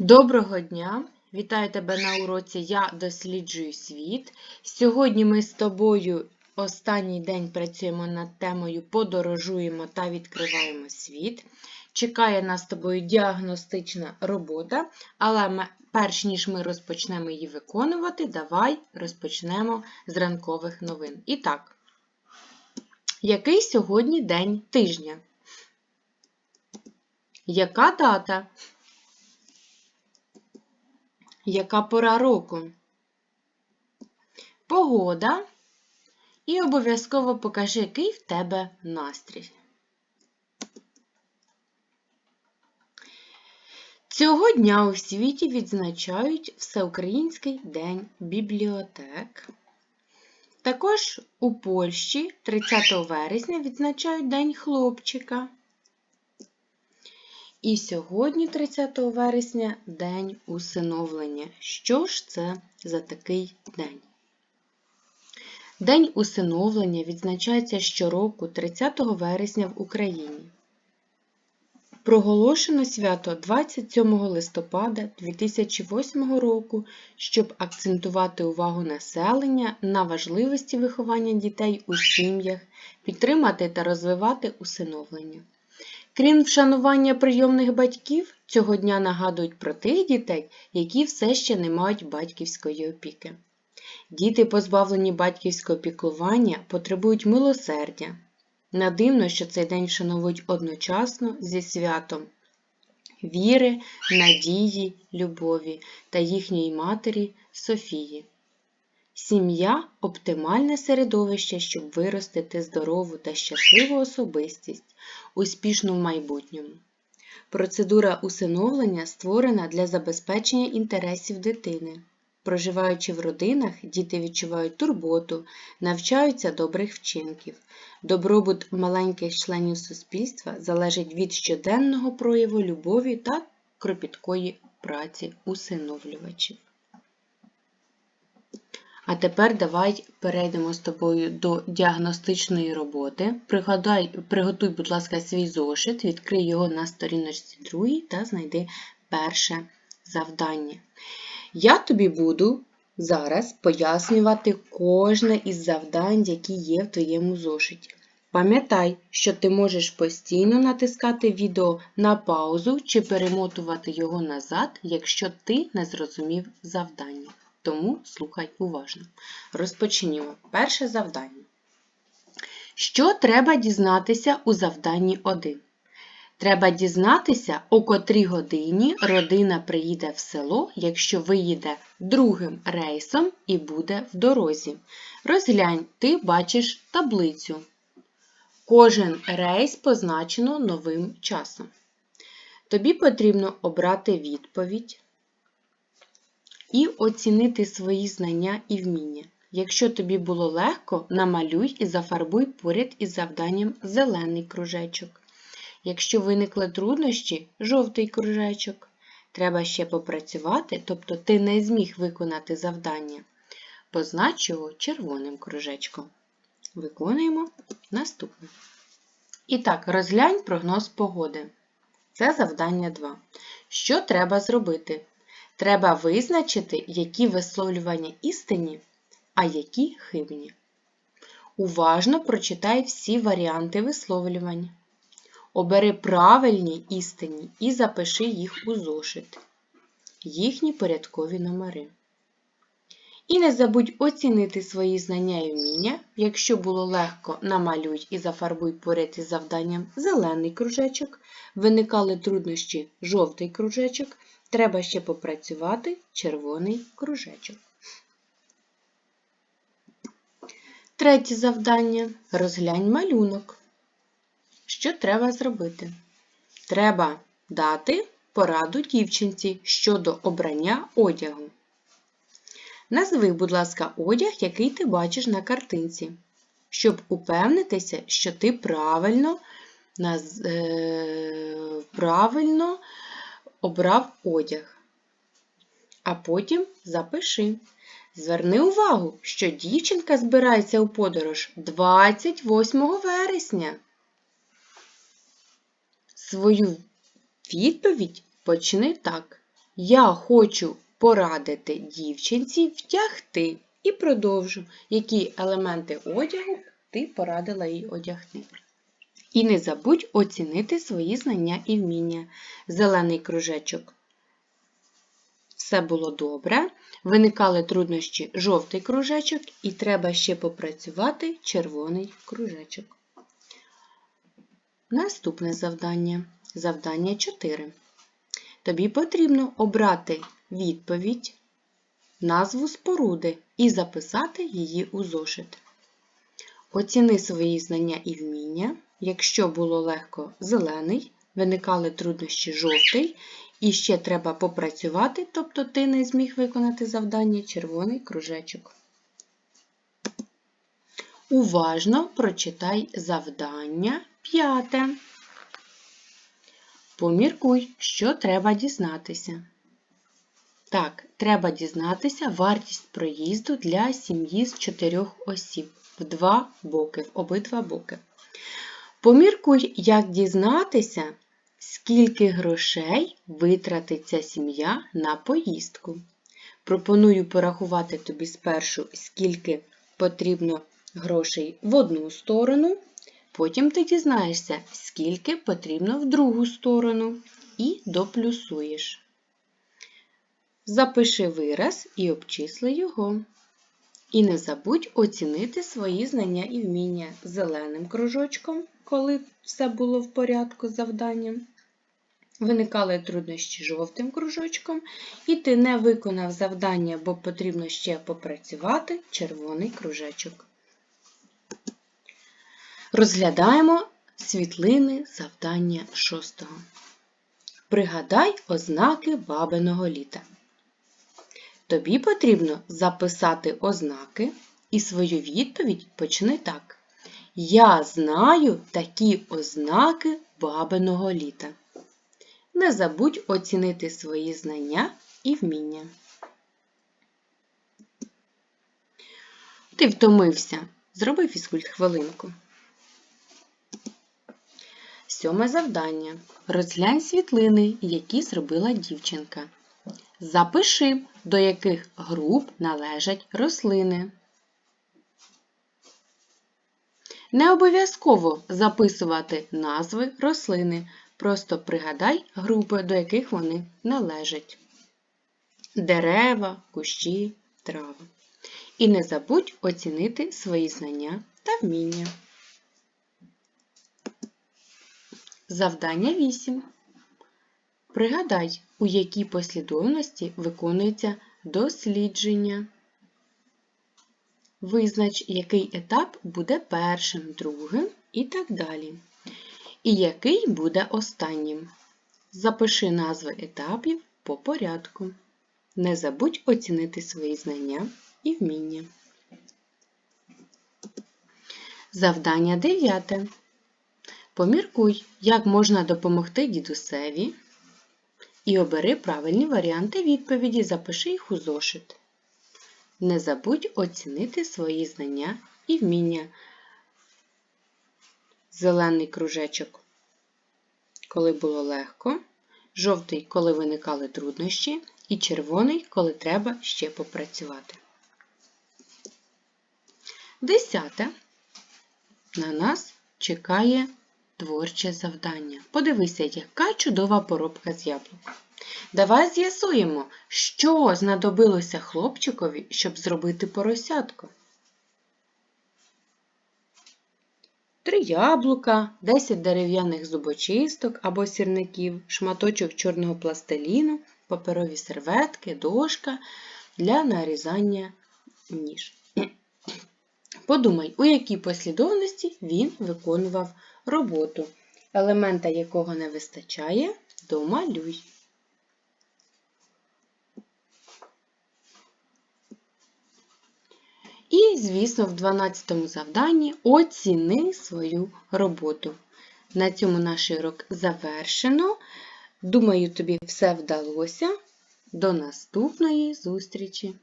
Доброго дня! Вітаю тебе на уроці Я досліджую світ. Сьогодні ми з тобою останній день працюємо над темою Подорожуємо та відкриваємо світ. Чекає нас з тобою діагностична робота, але ми, перш ніж ми розпочнемо її виконувати, давай розпочнемо з ранкових новин. І так, який сьогодні день тижня? Яка дата? Яка пора року? Погода. І обов'язково покажи, який в тебе настрій. Цього дня у світі відзначають Всеукраїнський день бібліотек. Також у Польщі 30 вересня відзначають День хлопчика. І сьогодні, 30 вересня, День усиновлення. Що ж це за такий день? День усиновлення відзначається щороку 30 вересня в Україні. Проголошено свято 27 листопада 2008 року, щоб акцентувати увагу населення на важливості виховання дітей у сім'ях, підтримати та розвивати усиновлення. Крім вшанування прийомних батьків, цього дня нагадують про тих дітей, які все ще не мають батьківської опіки. Діти, позбавлені батьківського піклування, потребують милосердя. Не дивно, що цей день вшановують одночасно зі святом віри, надії, любові та їхньої матері Софії. Сім'я оптимальне середовище, щоб виростити здорову та щасливу особистість, успішну в майбутньому. Процедура усиновлення створена для забезпечення інтересів дитини. Проживаючи в родинах, діти відчувають турботу, навчаються добрих вчинків. Добробут маленьких членів суспільства залежить від щоденного прояву любові та кропіткої праці усиновлювачів. А тепер давай перейдемо з тобою до діагностичної роботи. Пригадай, приготуй, будь ласка, свій зошит, відкрий його на сторіночці 2 та знайди перше завдання. Я тобі буду зараз пояснювати кожне із завдань, які є в твоєму зошиті. Пам'ятай, що ти можеш постійно натискати відео на паузу чи перемотувати його назад, якщо ти не зрозумів завдання тому слухай уважно. Розпочнімо. Перше завдання. Що треба дізнатися у завданні 1? Треба дізнатися, о котрій годині родина приїде в село, якщо виїде другим рейсом і буде в дорозі. Розглянь, ти бачиш таблицю. Кожен рейс позначено новим часом. Тобі потрібно обрати відповідь і оцінити свої знання і вміння. Якщо тобі було легко, намалюй і зафарбуй поряд із завданням зелений кружечок. Якщо виникли труднощі жовтий кружечок. Треба ще попрацювати, тобто ти не зміг виконати завдання. Познач його червоним кружечком. Виконуємо наступне. І так, розглянь прогноз погоди. Це завдання 2. Що треба зробити? Треба визначити, які висловлювання істинні, а які хибні. Уважно прочитай всі варіанти висловлювань. Обери правильні істинні і запиши їх у зошит, їхні порядкові номери. І не забудь оцінити свої знання і вміння. Якщо було легко, намалюй і зафарбуй поряд із завданням зелений кружечок, виникали труднощі жовтий кружечок, Треба ще попрацювати червоний кружечок. Третє завдання розглянь малюнок. Що треба зробити? Треба дати пораду дівчинці щодо обрання одягу. Назви, будь ласка, одяг, який ти бачиш на картинці, щоб упевнитися, що ти правильно, е, правильно обрав одяг. А потім запиши. Зверни увагу, що дівчинка збирається у подорож 28 вересня. Свою відповідь почни так. Я хочу порадити дівчинці втягти. І продовжу, які елементи одягу ти порадила їй одягти. І не забудь оцінити свої знання і вміння. Зелений кружечок. Все було добре. Виникали труднощі жовтий кружечок, і треба ще попрацювати червоний кружечок. Наступне завдання. Завдання 4. Тобі потрібно обрати відповідь, назву споруди і записати її у зошит. Оціни свої знання і вміння. Якщо було легко зелений, виникали труднощі жовтий, і ще треба попрацювати, тобто ти не зміг виконати завдання червоний кружечок. Уважно прочитай завдання п'яте. Поміркуй, що треба дізнатися. Так, треба дізнатися вартість проїзду для сім'ї з чотирьох осіб в два боки, в обидва боки. Поміркуй, як дізнатися, скільки грошей витратить ця сім'я на поїздку. Пропоную порахувати тобі спершу, скільки потрібно грошей в одну сторону, потім ти дізнаєшся, скільки потрібно в другу сторону, і доплюсуєш. Запиши вираз і обчисли його. І не забудь оцінити свої знання і вміння зеленим кружочком, коли все було в порядку з завданням. Виникали труднощі жовтим кружочком, і ти не виконав завдання, бо потрібно ще попрацювати червоний кружечок. Розглядаємо світлини завдання шостого. Пригадай ознаки бабиного літа. Тобі потрібно записати ознаки і свою відповідь почни так. Я знаю такі ознаки бабиного літа. Не забудь оцінити свої знання і вміння. Ти втомився. Зроби фізкульт хвилинку. Сьоме завдання. Розглянь світлини, які зробила дівчинка. Запиши, до яких груп належать рослини. Не обов'язково записувати назви рослини. Просто пригадай групи, до яких вони належать. Дерева, кущі, трави. І не забудь оцінити свої знання та вміння. Завдання 8. Пригадай, у якій послідовності виконується дослідження. Визнач, який етап буде першим, другим і так далі. І який буде останнім. Запиши назви етапів по порядку. Не забудь оцінити свої знання і вміння. Завдання 9. Поміркуй, як можна допомогти дідусеві. І обери правильні варіанти відповіді, запиши їх у зошит. Не забудь оцінити свої знання і вміння. Зелений кружечок, коли було легко, жовтий, коли виникали труднощі, і червоний, коли треба ще попрацювати. Десяте. На нас чекає творче завдання. Подивися, яка чудова поробка з яблук. Давай з'ясуємо, що знадобилося хлопчикові, щоб зробити поросятко. Три яблука, 10 дерев'яних зубочисток або сірників, шматочок чорного пластиліну, паперові серветки, дошка для нарізання ніж. Подумай, у якій послідовності він виконував роботу, елемента якого не вистачає, домалюй. І, звісно, в 12 завданні оціни свою роботу. На цьому наш урок завершено. Думаю, тобі все вдалося. До наступної зустрічі!